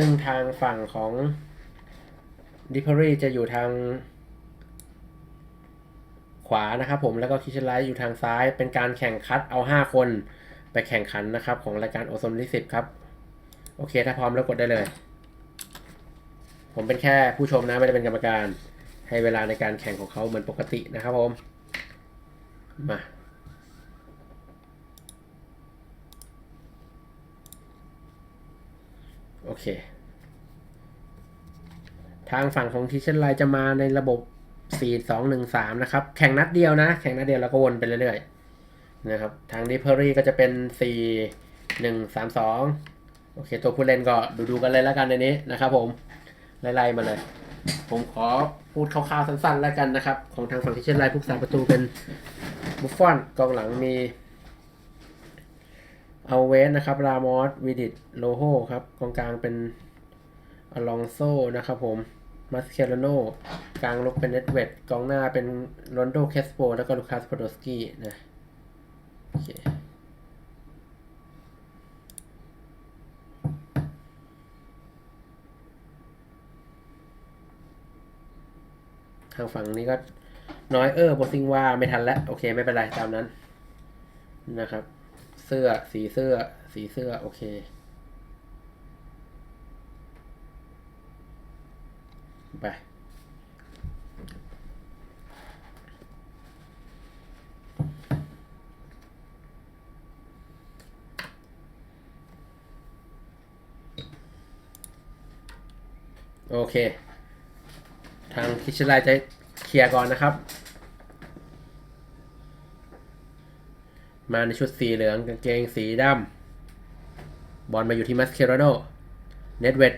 ซึ่งทางฝั่งของดิพอรี่จะอยู่ทางขวานะครับผมแล้วก็คิชไลท์อยู่ทางซ้าย เป็นการแข่งคัดเอา 5 คนไปแข่งขันนะครับ ของรายการโอโซนลิสิบครับ โอเค ถ้าพร้อมแล้วกดได้เลย ผมเป็นแค่ผู้ชมนะ ไม่ได้เป็นกรรมการ ให้เวลาในการแข่งของเขาเหมือนปกตินะครับผม มา โอเค ทางฝั่งของทีเชนไลจะมาในระบบ 4 2 1 3 นะครับ แข่งนัดเดียวนะ แข่งนัดเดียวแล้วก็วนไปเรื่อยๆ นะครับ ทางดิเพอรี่ก็จะเป็น 4 1 3 2 โอเค ตัวผู้เล่นก็ดูๆกันเลยแล้วกันในนี้นะครับผม ไล่ๆมาเลย ผมขอพูดคร่าวๆสั้นๆแล้วกันนะครับ ของทางฝั่งทีเชนไลผู้สาประตูเป็นบุฟฟอนกองหลังมี เอาเวสนะครับรามอสวิดิตโลโฮครับกองกลางเป็นอลองโซนะครับผมมัสเคลโนกลางลุกเป็นเนตเวดกองหน้าเป็นรอนโดแคสโปแล้วก็ลูคัสพโดสกี้นะโอเคทางฝั่งนี้ก็น้อยเออร์โบซิงว่าไม่ทันแล้ว โอเค ไม่เป็นไร ตามนั้นนะครับ เสื้อ สีเสื้อ สีเสื้อ โอเค ไป โอเค ทางคิชไลจะเคลียร์ก่อนนะครับ มาในชุดสีเหลืองกางเกงสีดำบอลมาอยู่ที่มัสเคโรโนเน็ตเวด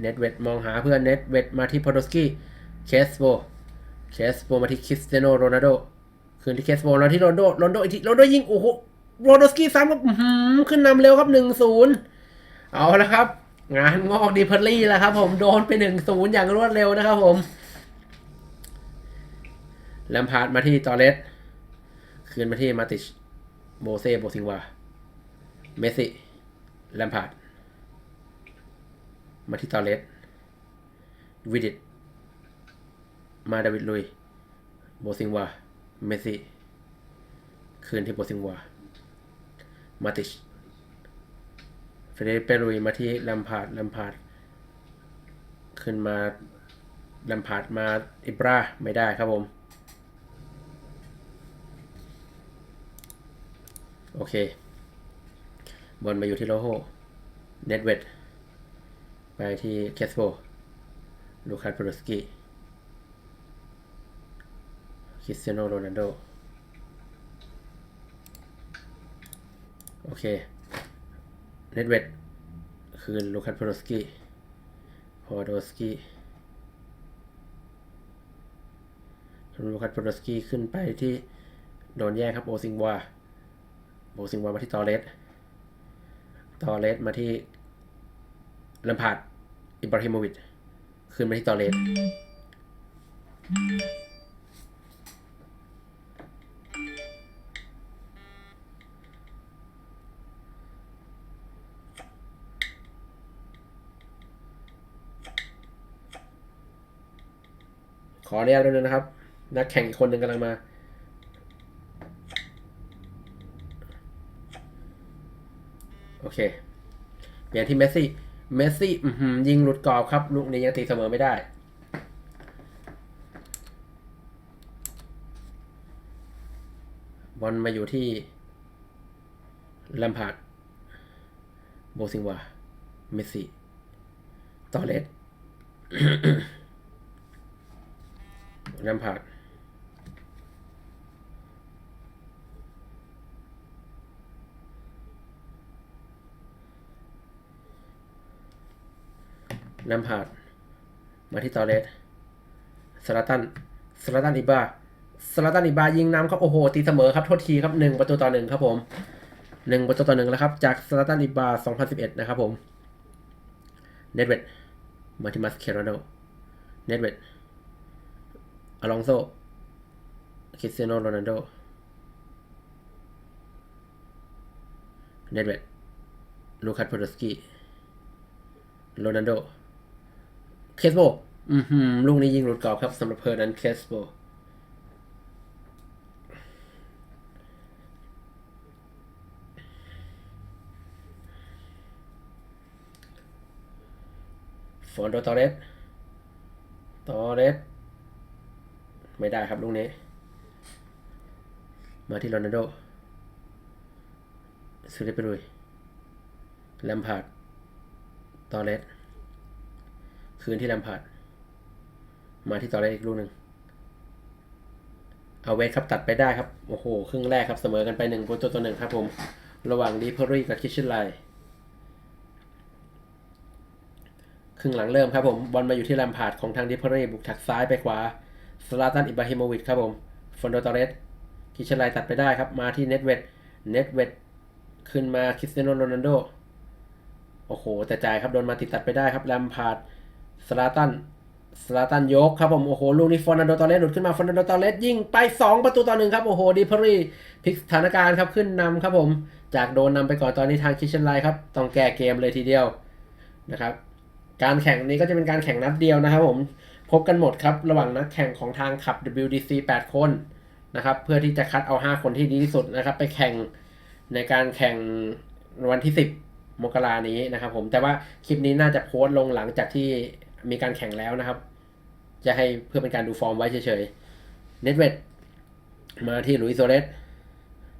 เน็ตเวดมองหาเพื่อนเน็ตเวดมาที่พอดสกี้เคสโบเคสโบมาที่คริสเตโนโรนัลโดคืนที่เคสโบแล้วที่โรนโดโรนโดอีกทีโรนโดยิงโอ้โหโรดสกี้ซ้ำครับขึ้นนำเร็วครับหนึ่งศูนย์เอาละครับ งานงอกดีเพอร์ลี่แล้วครับผมโดนไปหนึ่งศูนย์อย่างรวดเร็วนะครับผมแลมพาร์ดมาที่ตอเลสคืนมาที่มาติช โบเซ่โบซิงวา เมสซี่แลมพาร์ดมาที่ตอเลสวิดิต มาดาวิดลุย โบซิงวา เมสซี่ คืนที่โบซิงวา มาติช เฟเดเปลุยมาที่แลมพาร์ดแลมพาร์ดขึ้นมาแลมพาร์ดมาอิบราไม่ได้ครับผม โอเคบอลมาอยู่ที่โลโฮเน็ตเวดไปที่แคสโบลูคัสโปรสกี้คริสเตียโนโรนัลโดโอเคเน็ตเวดคืนลูคัสโปรสกี้พอโดสกี้ลูคัสโปรสกี้ขึ้นไปที่โดนแย่งครับโอซิงวา โบซิงวามาที่ตอเลสตอเลสมาที่ลัมพาร์ดอิบราฮิโมวิชขึ้นมาที่ตอเลสขออนุญาตด้วยนะครับ นักแข่งอีกคนหนึ่งกำลังมา โอ เคเปลี่ยนที่เมสซี่ เมสซี่ยิงหลุดกรอบครับ ลูกนี้ยังตีเสมอไม่ได้ บอลมาอยู่ที่ลัมพาร์ดโบซิงวา เมสซี่ ตอเลสลัมพาร์ด ลัมพาร์ดมาที่ตอเลสสลาตันสลาตันอิบาสลาตันอิบายิงนำครับโอ้โหตีเสมอครับโทษทีครับหนึ่งประตูต่อหนึ่งครับผมหนึ่งประตูต่อหนึ่งแล้วครับ จากสลาตันอิบา2011นะครับผมเนตเวดมาที่มัสเคโรโนเนตเวดอลองโซคริสเตียโนโรนัลโดเนตเวดลูคัสโพดสกี้โรนัลโด เคสโบอือหือลูกนี้ยิงหลุดกรอบครับสำหรับเพอร์นันเคสโบฟอนโดตอเรสตอเรสไม่ได้ครับลูกนี้ มาที่โรนัลโดซูเรเปรุยแลมพาร์ดตอเรส คืนที่แลมพาร์ดมาที่ตอเรสอีกลูกหนึ่งเอาเวทครับตัดไปได้ครับ โอ้โห ครึ่งแรกครับเสมอกันไปหนึ่งประตูต่อหนึ่งครับผม ระหว่างดีเพอรี่กับคิชเชนไลครึ่งหลังเริ่มครับผมบอลมาอยู่ที่แลมพาร์ดของทางดิพอรี่บุกถักซ้ายไปขวาสลาตันอิบราฮิโมวิชครับผมฟอนโดตอเรสคิชไลตัดไปได้ครับ มาที่เน็ตเวดเน็ตเวดขึ้นมาคริสเตียโนโรนัลโดโอ้โห แต่จ่ายครับโดนมาติดตัดไปได้ครับแลมพาร์ด สลาตันสลาตันยกครับผม โอ้โห ลูกนี้ฟอนโดตอเรสหลุดขึ้นมาฟอนโดตอเรสยิงไป 2 ประตูต่อหนึ่งครับ โอ้โห ดิพอรี่พลิกสถานการณ์ครับ ขึ้นนำครับผม จากโดนนำไปก่อนตอนนี้ทางคิชเชนไลครับ ต้องแก้เกมเลยทีเดียวนะครับ การแข่งนี้ก็จะเป็นการแข่งนัดเดียวนะครับผม พบกันหมดครับ ระหว่างนักแข่งของทางขับ WDC 8 คนนะครับ เพื่อที่จะคัดเอา 5 คนที่ดีที่สุดนะครับ ไปแข่งในการแข่งวันที่ 10 มกรานี้นะครับผม แต่ว่าคลิปนี้น่าจะโพสต์ลงหลังจากที่ มีการแข่งแล้วนะครับ จะให้เพื่อเป็นการดูฟอร์มไว้เฉยๆเนตเวดมาที่ลุยโซเรส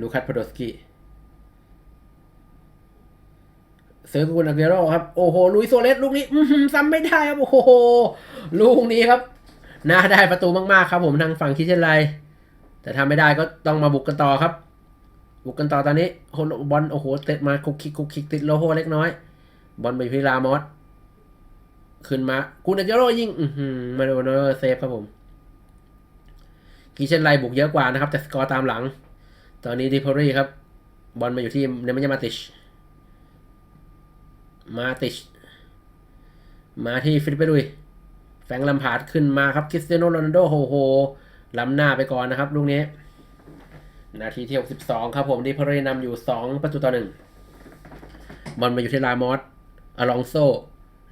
ลูคัสพโดสกี้เซอร์กุนอาเกโรครับ โอ้โห ลุยโซเลสลูกนี้ซ้ำไม่ได้ครับ โอ้โห ลูกนี้ครับ น่าได้ประตูมากๆครับผมทางฝั่งคิเชนไรแต่ถ้าไม่ได้ก็ต้องมาบุกกันต่อครับ บุกกันต่อตอนนี้โฮบอลโอ้โหเตะมาคุกคิกคุกคิกติดโลโฮเล็กน้อย บอลไปที่ลามอส ขึ้นมากุนอาเกโรยิงอือหือมาโดนเซฟครับผมคิเชนไรบุกเยอะกว่านะครับ แต่สกอร์ตามหลัง ตอนนี้ดิพอรี่ครับ บอลมาอยู่ที่เนมยามาติช มาติช มาที่ฟิลิปเปดุย แฟงลัมพาดขึ้นมาครับคริสเตียโนโรนัลโดโหโหล้ำหน้าไปก่อนนะครับลูกนี้ นาทีที่ 62 ครับผมดิพอรีนำอยู่ 2 ประตูต่อหนึ่งบอลมาอยู่ที่ลามอสอลองโซ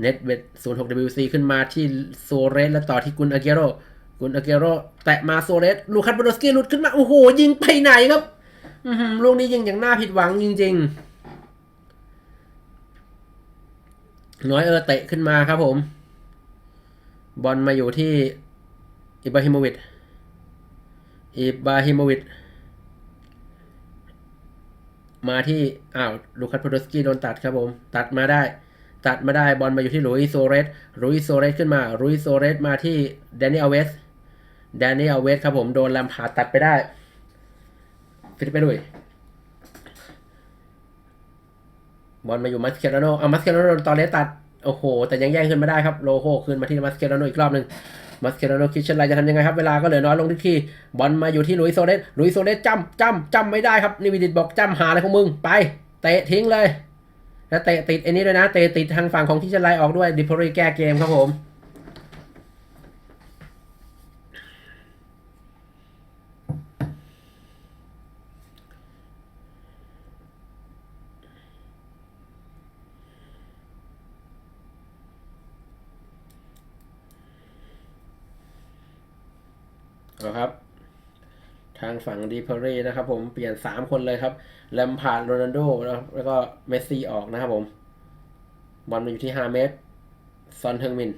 เน็ตเวด06 WC ขึ้นมาที่โซเรสและต่อที่กุนอาเกโรกุนอาเกโรแตะมาโซเรสลูคัสบรอสกี้หลุดขึ้นมา โอ้โห ยิงไปไหนครับลูกนี้ยิงอย่างน่าผิดหวังจริงๆ น้อยเออเตะขึ้นมาครับผม บอลมาอยู่ที่อิบราฮิโมวิชอิบราฮิโมวิชมาที่ อ้าว ลูคัสโพดสกี้โดนตัดครับผม ตัดมาได้ ตัดมาได้บอลมาอยู่ที่ลุยโซเรสลุยโซเรสขึ้นมาลุยโซเรสมาที่แดนนี่อเวสแดนนี่อเวสครับผมโดนแลมพาตัดไปได้ ฟิลิปเปดุยบอลมาอยู่มัสเคโรโนเอามัสเคโรโนตอนเลสตัด โอ้โห แต่ยังแย่งขึ้นมาได้ครับ โลโฮขึ้นมาที่มัสเคโรโนอีกรอบหนึ่งมัสเคโรโนคิดเช่นไรจะทำยังไงครับ เวลาก็เหลือน้อยลงทุกทีบอลมาอยู่ที่ลุยโซเลสลุยโซเลสจ้ำจ้ำจ้ำไม่ได้ครับนิวิดิตบอกจ้ำหาอะไรของมึง ไป เตะทิ้งเลย แล้วเตะติดไอ้นี้ด้วยนะ เตะติดทางฝั่งของคิดเช่นไรออกด้วยดิพอรีแก้เกมครับผม เอาครับ ทางฝั่งดีเพอรีนะครับผมเปลี่ยน 3 คนเลยครับแลมพาร์ดโรนัลโดแล้วก็เมสซี่ออกนะครับผม บอลมาอยู่ที่ 5 เมตร ซอนเทิงมิน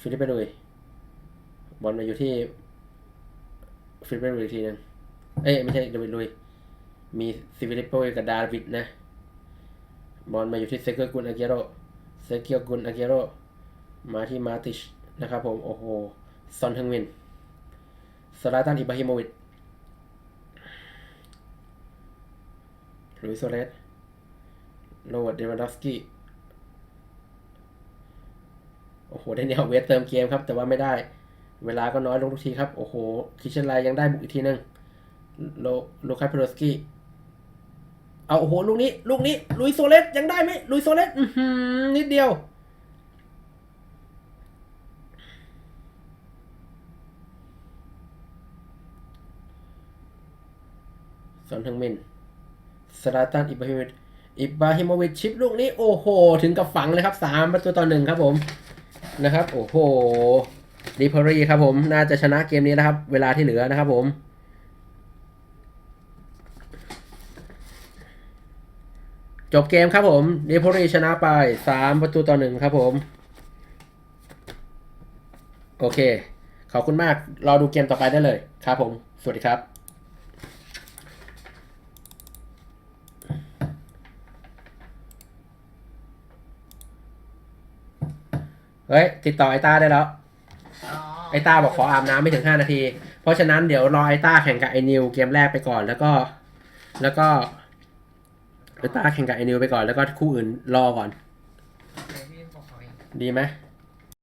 ฟิลิปเปดุยบอลมาอยู่ที่ ฟิลิปเปดุยอีกทีหนึงเอ้ย ไม่ใช่เดวิดลุย มีซิฟิลิปโปกับดาวิดนะ บอลมาอยู่ที่เซเกอร์กุนอาเกโรเซเกียกุนอาเกโรมาที่มาติชนะครับผม โอ้โหซอนเทิงมินสลาตันอิบราฮิโมวิช ลุยโซเรสโรเบิร์ตเดวันดอฟสกี้โอ้โหได้แนวเวทเติมเกมครับ แต่ว่าไม่ได้ เวลาก็น้อยลงทุกทีครับ โอ้โห คิชเชนไลยังได้บุกอีกทีหนึงโลโลคัสเพโรสกี้เอาโอ้โห ลูกนี้ ลูกนี้ ลุยโซเลสยังได้ไหมลุยโซเลสนิดเดียวซอนทึงมิน สลาตันอิบราฮิโมวิชอิบราฮิโมวิชชิปลูกนี้โอ้โห ถึงกับฝังเลยครับสามประตูต่อหนึ่งครับผมนะครับ โอ้โหดิพอรีครับผมน่าจะชนะเกมนี้นะครับ เวลาที่เหลือนะครับผมจบเกมครับผมดิพอรีชนะไปสามประตูต่อหนึ่งครับผม โอเค ขอบคุณมาก รอดูเกมต่อไปได้เลย ครับผม สวัสดีครับ เฮ้ย ติดต่อไอต้าได้แล้วอ๋อไอต้าบอกขออาบน้ำไม่ถึง5นาที เพราะฉะนั้นเดี๋ยวรอไอต้าแข่งกับไอนิวเกมแรกไปก่อนแล้วก็ แล้วก็ไอต้าแข่งกับไอนิวไปก่อนแล้วก็คู่อื่นรอก่อนเดี๋ยวพี่บอกเขาเองดีไหมไ